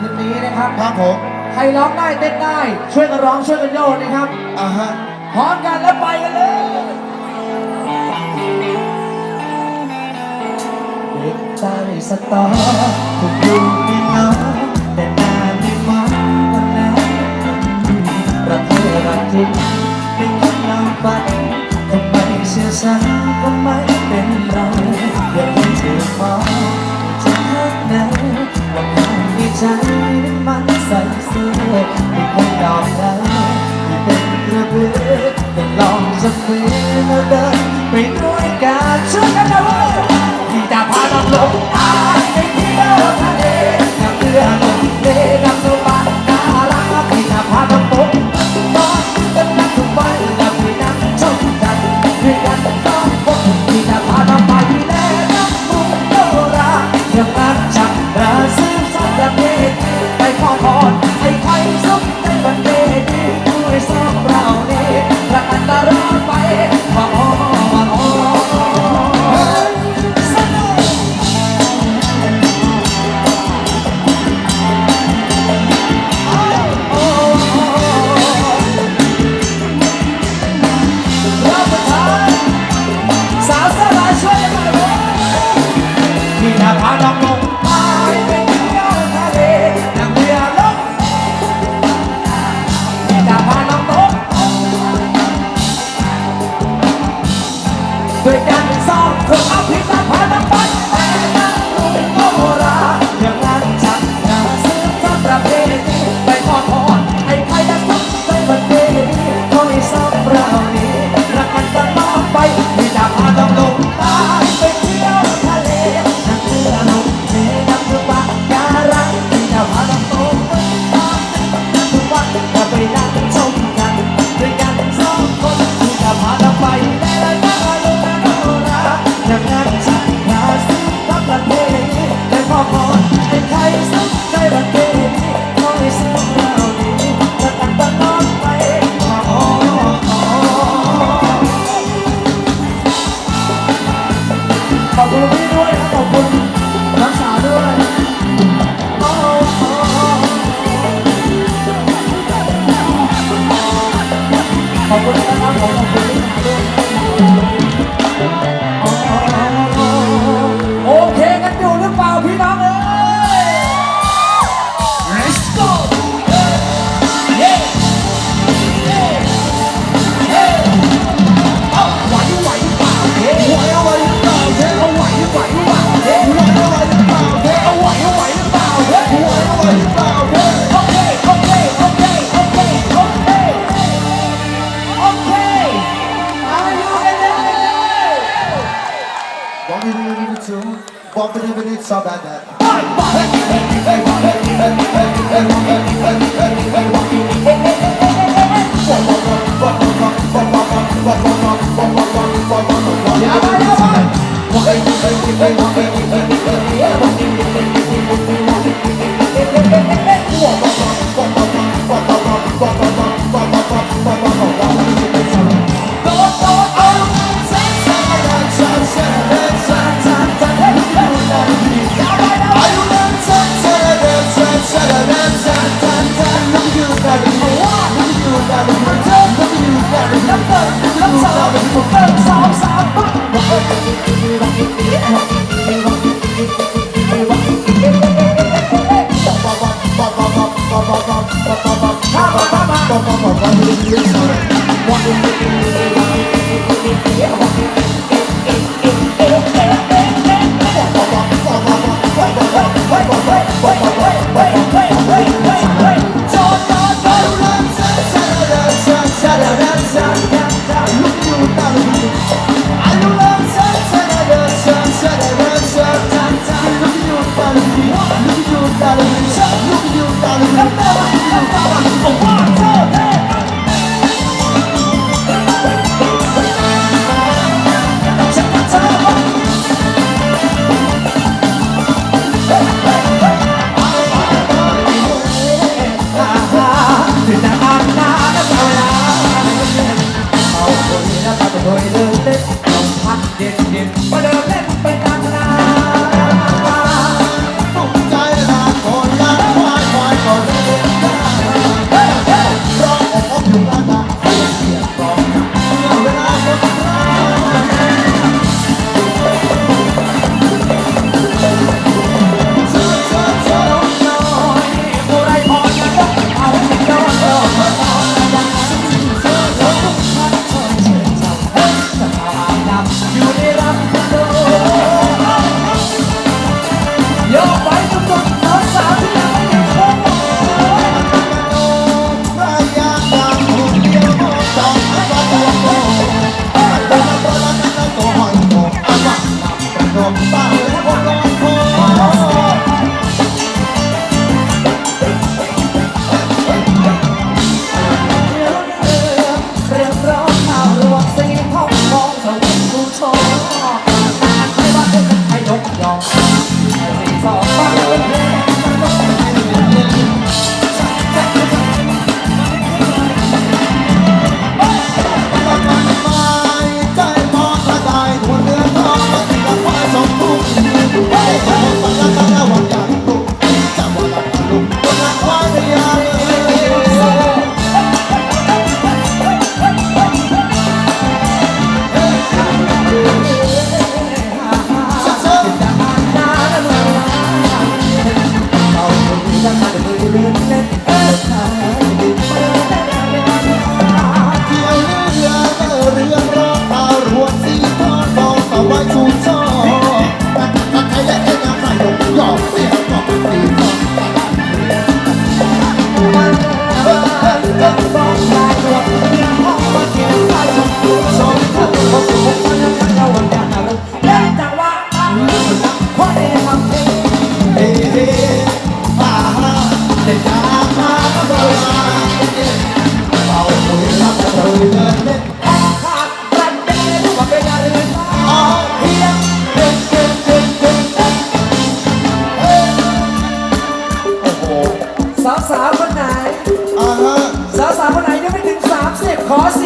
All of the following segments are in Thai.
คืนนี้นะครับ ครับผมใครร้องได้เต้นได้ ช่วยกันร้องช่วยกันโยนนะครับ อ่าฮะ พร้อมกันแล้วไปกันเลยใต้สตอถูกดูไม่น้อแต่นานไม่มาวันแล้วประเทศรักจริงไม่คิดเราฝัทำไมเสียสันก็ไม่เป็นไรอย่าเพิ่ถือมอง trái đến mắt say sưa mình không đòn đau vì tình là bước từng lòng giấc mê nó đơn mình nuôi cả trước anh đâu bumping even it's so that. ขอเสียง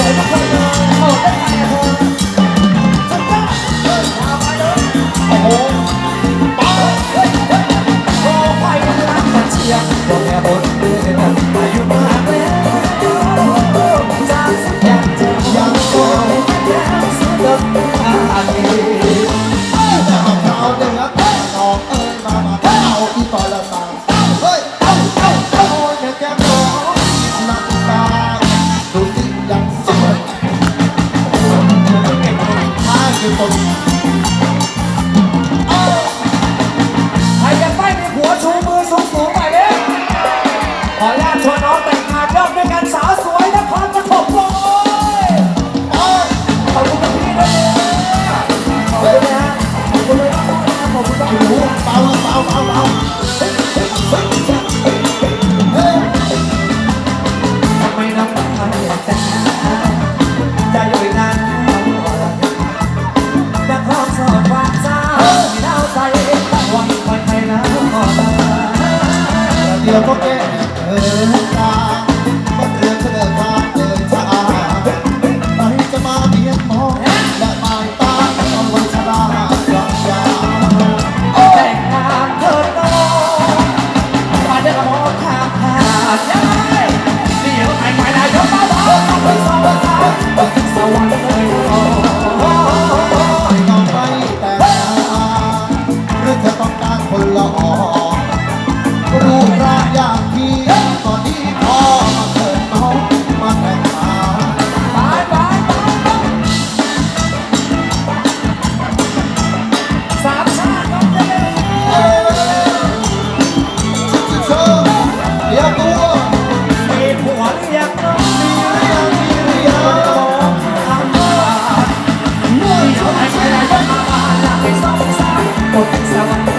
วยทุกคนเโอ้ได้ใาโอ้โหปังรักกันเชียร์บอกแค่บนเรือเธออายุมาแล้วจากสัญญาณจะยังคงแล้วสุดยอดอาทิ ที่เขาให้ใช้ได้เยอะมากมายหลากหลายสองสามบนสวรรค์